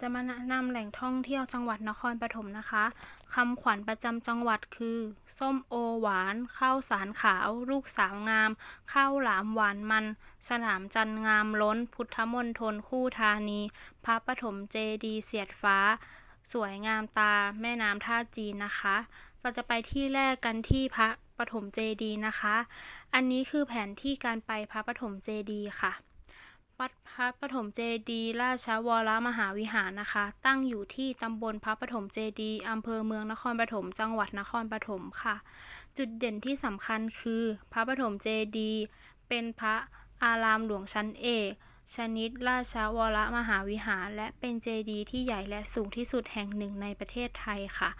จะมาแนะนำแหล่งท่องเที่ยวจังหวัดนครปฐมนะคะคำขวัญประจำจังหวัดคือ ส้มโอหวาน ข้าวสารขาว ลูกสาวงาม ข้าวหลามหวานมัน สนามจันทร์งามล้น พุทธมณฑลคู่ธานี พระปฐมเจดีเสียดฟ้า สวยงามตา แม่น้ำท่าจีนนะคะ เราจะไปที่แรกกันที่พระปฐมเจดีนะคะ อันนี้คือแผนที่การไปพระปฐมเจดีค่ะ วัดพระปฐมเจดีราชวรมหาวิหารนะคะ ตั้งอยู่ที่ตำบลพระปฐมเจดีอำเภอเมืองนครปฐมจังหวัดนครปฐมค่ะ จุดเด่นที่สำคัญคือ พระปฐมเจดีเป็นพระอารามหลวงชั้นเอกชนิดราชวรมหาวิหาร และเป็นเจดีย์ที่ใหญ่และสูงที่สุดแห่งหนึ่งในประเทศไทยค่ะ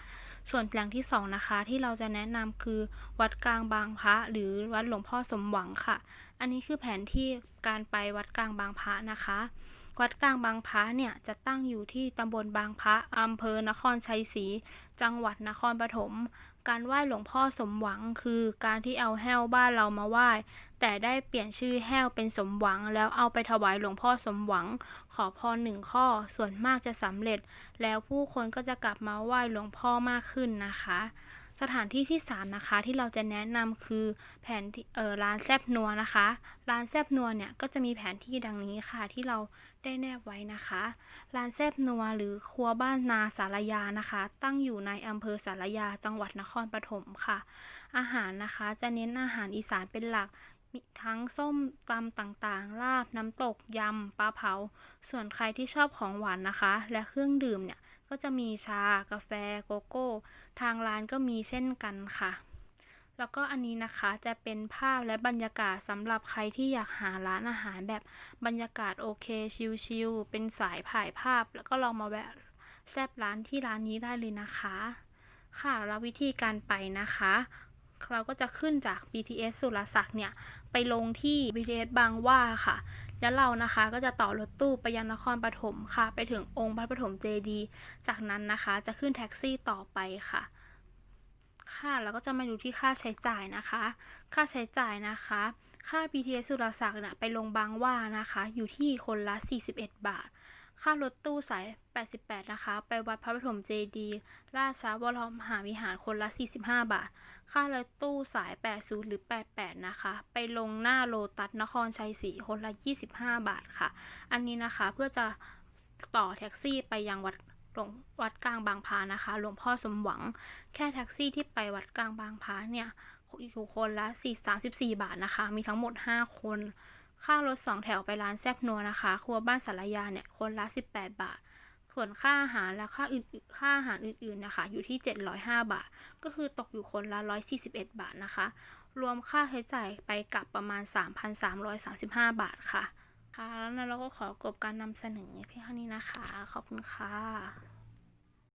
ส่วนแหล่งที่สองนะคะ ที่เราจะแนะนำคือวัดกลางบางพระหรือวัดหลวงพ่อสมหวังค่ะ อันนี้คือแผนที่การไปวัดกลางบางพระนะคะ วัดกลางบางพระเนี่ยจะตั้งอยู่ที่ตำบลบางพระอำเภอนครชัยศรีจังหวัดนครปฐมการไหว้หลวงพ่อสมหวังคือการที่เอาแห้วบ้านเรามาไหว้ แต่ได้เปลี่ยนชื่อแห้วเป็นสมหวัง แล้วเอาไปถวายหลวงพ่อสมหวัง ขอพรหนึ่งข้อส่วนมากจะสำเร็จ แล้วผู้คนก็จะกลับมาไหว้หลวงพ่อมากขึ้นนะคะ สถานที่ที่3นะคะที่เราจะแนะนำคือแผนที่เออร้านแซบนัวนะคะ ร้านแซบนัวเนี่ยก็จะมีแผนที่ดังนี้ค่ะที่เราได้แนบไว้นะคะ ร้านแซบนัวหรือครัวบ้านนาสารยานะคะ ตั้งอยู่ในอำเภอสารยาจังหวัดนครปฐมค่ะ อาหารนะคะจะเน้นอาหารอีสานเป็นหลัก มีทั้งส้มตำต่างๆ ลาบ น้ำตก ยำ ปลาเผา ส่วนใครที่ชอบของหวานนะคะ และเครื่องดื่มเนี่ย ก็จะมีชา กาแฟ โกโก้ ทางร้านก็มีเช่นกันค่ะ แล้วก็อันนี้นะคะจะเป็นภาพและบรรยากาศสำหรับใครที่อยากหาร้านอาหารแบบบรรยากาศโอเคชิลๆ เป็นสายถ่ายภาพ แล้วก็ลองมาแวะแซบร้านที่ร้านนี้ได้เลยนะคะ ค่ะ แล้ววิธีการไปนะคะ เราก็จะขึ้นจาก BTS สุรศักดิ์เนี่ยไปลงที่ BTS บางว่าค่ะ แล้วเรานะคะก็จะต่อรถตู้ไปยังนครปฐมค่ะ ไปถึงองค์พระปฐมเจดีย์จากนั้นนะคะจะขึ้นแท็กซี่ต่อไปค่ะ ค่ะแล้วก็จะมาดูที่ค่าใช้จ่ายนะคะ ค่าใช้จ่ายนะคะ ค่า BTS สุรศักดิ์เนี่ยไปลงบางว่านะคะ อยู่ที่คนละ 41 บาท ค่ารถตู้สาย 88 นะคะ ไปวัดพระปฐมเจดีย์ราชวรมหาวิหารคนละ 45 บาท ค่ารถตู้สาย 80 หรือ 88 นะคะ ไปลงหน้าโลตัสนครชัยศรีคนละ 25 บาทค่ะ อันนี้นะคะเพื่อจะต่อแท็กซี่ไปยังวัดหลวงวัดกลางบางพานะคะ หลวงพ่อสมหวัง แค่แท็กซี่ที่ไปวัดกลางบางพาเนี่ยอยู่คนละ4 34 บาทนะคะ มีทั้งหมด 5 คน ค่ารถ2แถวไปร้านแซบนัวนะคะ ครัวบ้านสารยาเนี่ยคนละ 18 บาท ส่วนค่าอาหารและค่าอื่นๆค่าอาหารอื่นๆนะคะ อยู่ที่ 705 บาท ก็คือตกอยู่คนละ 141 บาทนะคะ รวมค่าใช้จ่ายไปกลับประมาณ 3,335 บาทค่ะค่ะแล้วนั้นเราก็ขอกบการนำเสนอเพียงเท่านี้นะคะ ขอบคุณค่ะ